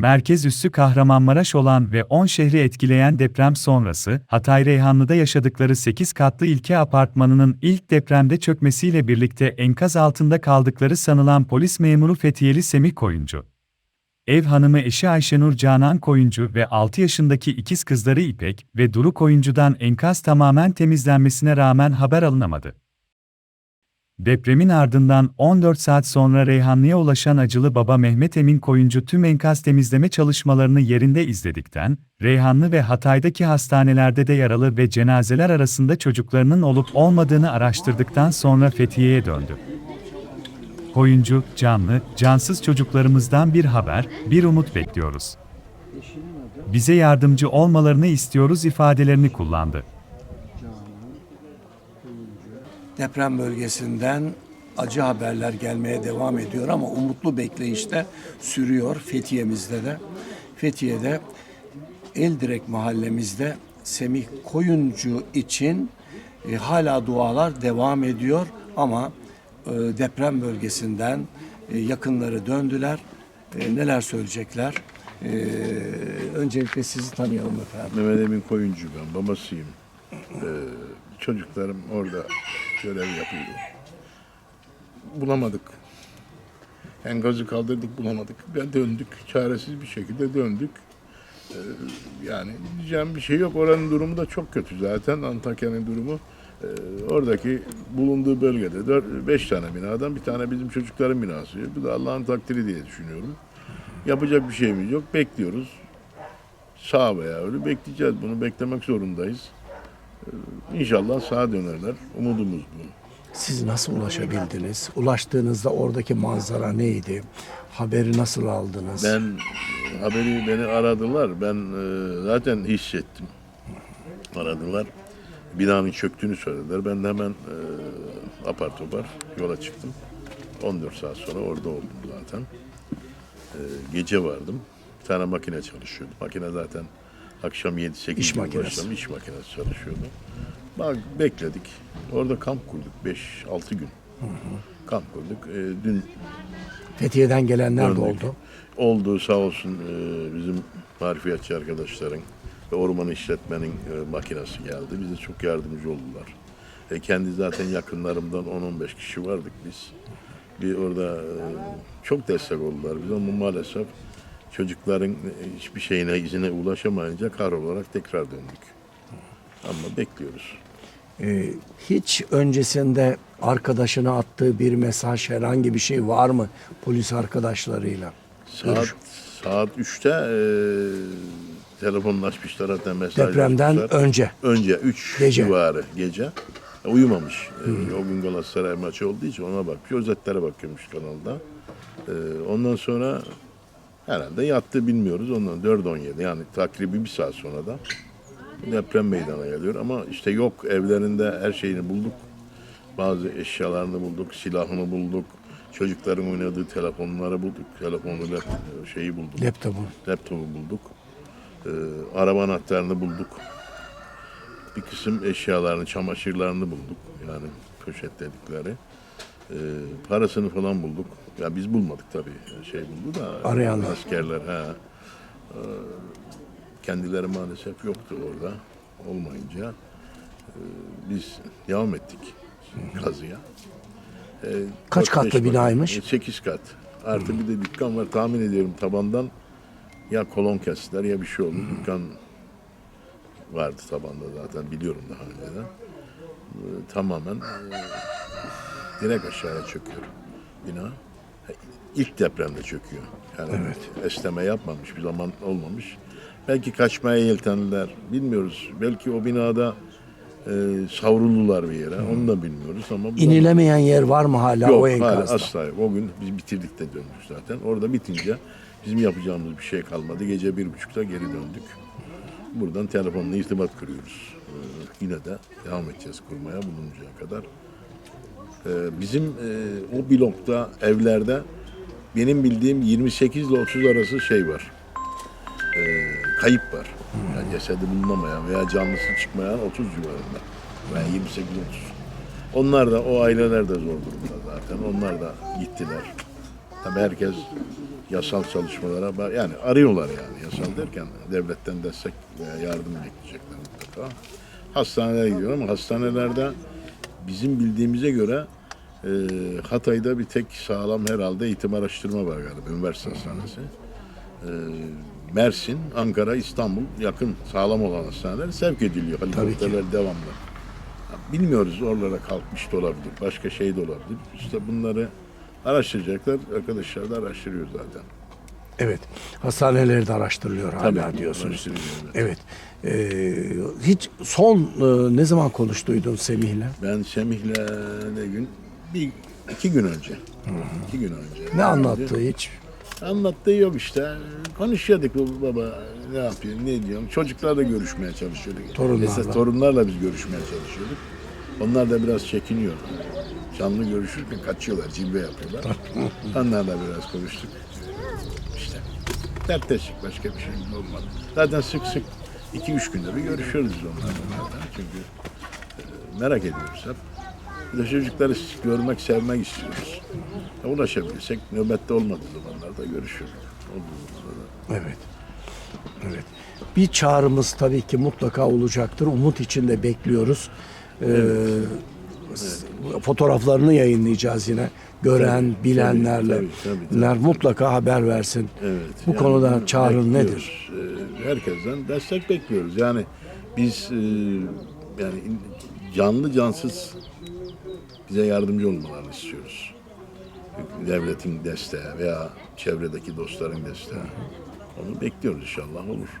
Merkez üssü Kahramanmaraş olan ve 10 şehri etkileyen deprem sonrası, Hatay Reyhanlı'da yaşadıkları 8 katlı ilke apartmanının ilk depremde çökmesiyle birlikte enkaz altında kaldıkları sanılan polis memuru Fethiyeli Semih Koyuncu. Ev hanımı eşi Ayşenur Canan Koyuncu ve 6 yaşındaki ikiz kızları İpek ve Duru Koyuncu'dan enkaz tamamen temizlenmesine rağmen haber alınamadı. Depremin ardından 14 saat sonra Reyhanlı'ya ulaşan acılı baba Mehmet Emin Koyuncu tüm enkaz temizleme çalışmalarını yerinde izledikten, Reyhanlı ve Hatay'daki hastanelerde de yaralı ve cenazeler arasında çocuklarının olup olmadığını araştırdıktan sonra Fethiye'ye döndü. Koyuncu, canlı, cansız çocuklarımızdan bir haber, bir umut bekliyoruz. Bize yardımcı olmalarını istiyoruz ifadelerini kullandı. Deprem bölgesinden acı haberler gelmeye devam ediyor ama umutlu bekleyiş de sürüyor Fethiye'mizde de. Fethiye'de Eldirek mahallemizde Semih Koyuncu için e, hala dualar devam ediyor ama e, deprem bölgesinden e, yakınları döndüler. E, neler söyleyecekler? E, öncelikle sizi tanıyalım efendim. Mehmet Emin Koyuncu ben, babasıyım. Ee, çocuklarım orada görev yapıyordu. Bulamadık. Enkazı kaldırdık bulamadık. Ben döndük. Çaresiz bir şekilde döndük. Ee, yani diyeceğim bir şey yok. Oranın durumu da çok kötü zaten. Antakya'nın durumu. Ee, oradaki bulunduğu bölgede 5 tane binadan bir tane bizim çocukların binası. Bu da Allah'ın takdiri diye düşünüyorum. Yapacak bir şeyimiz yok. Bekliyoruz sağ veya ölü bekleyeceğiz. Bunu beklemek zorundayız. İnşallah sağa dönerler. Umudumuz bu. Siz nasıl ulaşabildiniz? Ulaştığınızda oradaki manzara neydi? Haberi nasıl aldınız? Ben haberi beni aradılar. Ben e, zaten hissettim. Aradılar. Binanın çöktüğünü söylediler. Ben de hemen e, apar topar yola çıktım. 14 saat sonra orada oldum zaten. E, gece vardım. Bir tane makine çalışıyordu. Makine zaten akşam 7-8 İş makinesi. başladım. İş makinesi çalışıyordu. Bak bekledik. Orada kamp kurduk 5-6 gün. Kamp kurduk. E, dün Fethiye'den gelenler de oldu. Oldu sağ olsun e, bizim marifiyatçı arkadaşların ve orman işletmenin e, makinesi geldi. Bize çok yardımcı oldular. E, kendi zaten yakınlarımdan 10-15 kişi vardık biz. Bir orada e, çok destek oldular bize ama maalesef çocukların e, hiçbir şeyine izine ulaşamayınca kar olarak tekrar döndük. Ama bekliyoruz. Ee, hiç öncesinde arkadaşına attığı bir mesaj herhangi bir şey var mı polis arkadaşlarıyla? Saat Görüş. saat 3'te e, telefonlaşmışlar hatta mesaj Depremden atmışlar. önce. Önce 3 Gece. civarı gece. E, Uyumamış. E, o gün Galatasaray maçı olduğu için ona bakmış. Özetlere bakıyormuş kanalda. E, ondan sonra herhalde yattı bilmiyoruz. Ondan 4.17 yani takribi bir saat sonra da deprem meydana geliyor. Ama işte yok evlerinde her şeyini bulduk. Bazı eşyalarını bulduk, silahını bulduk. Çocukların oynadığı telefonları bulduk. Telefonu, lap- şeyi bulduk Laptopu. laptopu bulduk. Ee, araba anahtarını bulduk. Bir kısım eşyalarını, çamaşırlarını bulduk. Yani poşetledikleri. Ee, parasını falan bulduk. Ya biz bulmadık tabii. Şey buldu da. Arayanlar. Askerler. He. Ee, kendileri maalesef yoktu orada. Olmayınca e, biz devam ettik kazıya. Ee, Kaç dört, katlı beş binaymış? bakım- Sekiz kat. Artı bir de dükkan var. Tahmin ediyorum tabandan ya kolon kestiler ya bir şey oldu. Dükkan vardı tabanda zaten biliyorum daha önceden. Ee, tamamen e, direkt aşağıya çöküyor bina. İlk depremde çöküyor. Yani esneme yapmamış bir zaman olmamış. Belki kaçmaya yeltendiler. Bilmiyoruz. Belki o binada e, savruldular bir yere. Onu da bilmiyoruz ama İnilemeyen yer var mı hala Yok o enkazda? asla yok. O gün biz bitirdik de döndük zaten. Orada bitince bizim yapacağımız bir şey kalmadı. Gece bir buçukta geri döndük. Buradan telefonla irtibat kuruyoruz. Ee, yine de devam edeceğiz kurmaya bulununcaya kadar. Ee, bizim e, o blokta evlerde benim bildiğim 28 ile 30 arası şey var. Ee, kayıp var. Yani cesedi bulunamayan veya canlısı çıkmayan 30 civarında. Veya 28 30. Onlar da o aileler de zor durumda zaten. Onlar da gittiler. Tabii herkes yasal çalışmalara yani arıyorlar yani yasal derken devletten destek veya yardım bekleyecekler mutlaka. Hastanelere gidiyor ama hastanelerde bizim bildiğimize göre e, Hatay'da bir tek sağlam herhalde eğitim araştırma var galiba üniversite hastanesi. E, Mersin, Ankara, İstanbul yakın sağlam olan hastaneler sevk ediliyor. Helikopterler devamlı. Bilmiyoruz oralara kalkmış da olabilir, başka şey de olabilir. İşte bunları araştıracaklar. Arkadaşlar da araştırıyor zaten. Evet. Hastaneleri de araştırılıyor hala Tabii, diyorsunuz. evet. Ee, hiç son e, ne zaman konuştuydun Semih'le? Ben Semih'le ne gün? Bir, iki gün önce. İki gün önce. Ne anlattı hiç? Anlattığı yok işte. Konuşuyorduk bu baba ne yapıyor, ne diyor. Çocuklarla görüşmeye çalışıyorduk. Torunlarla. Esas torunlarla biz görüşmeye çalışıyorduk. Onlar da biraz çekiniyor. Canlı görüşürken kaçıyorlar, cilve yapıyorlar. Onlarla biraz konuştuk. İşte dertleşik başka bir şey olmadı. Zaten sık sık iki üç günde bir görüşüyoruz onlarla zaten. Çünkü e, merak ediyoruz hep. Bir de çocukları görmek, sevmek istiyoruz. Ulaşabilirsek nöbette olmadığı zamanlarda görüşürüz. Olduğu zamanlarda. Evet. Evet. Bir çağrımız tabii ki mutlaka olacaktır. Umut içinde bekliyoruz. Ee, s- Fotoğraflarını yayınlayacağız yine. Gören, bilenlerle tabii, tabii, tabii. ler mutlaka haber versin. Evet. Bu konuda bunu çağrın bekliyoruz. Ee, herkesten destek bekliyoruz. Yani biz e, yani canlı cansız bize yardımcı olmalarını istiyoruz. Devletin desteği veya çevredeki dostların desteği. Onu bekliyoruz inşallah olur.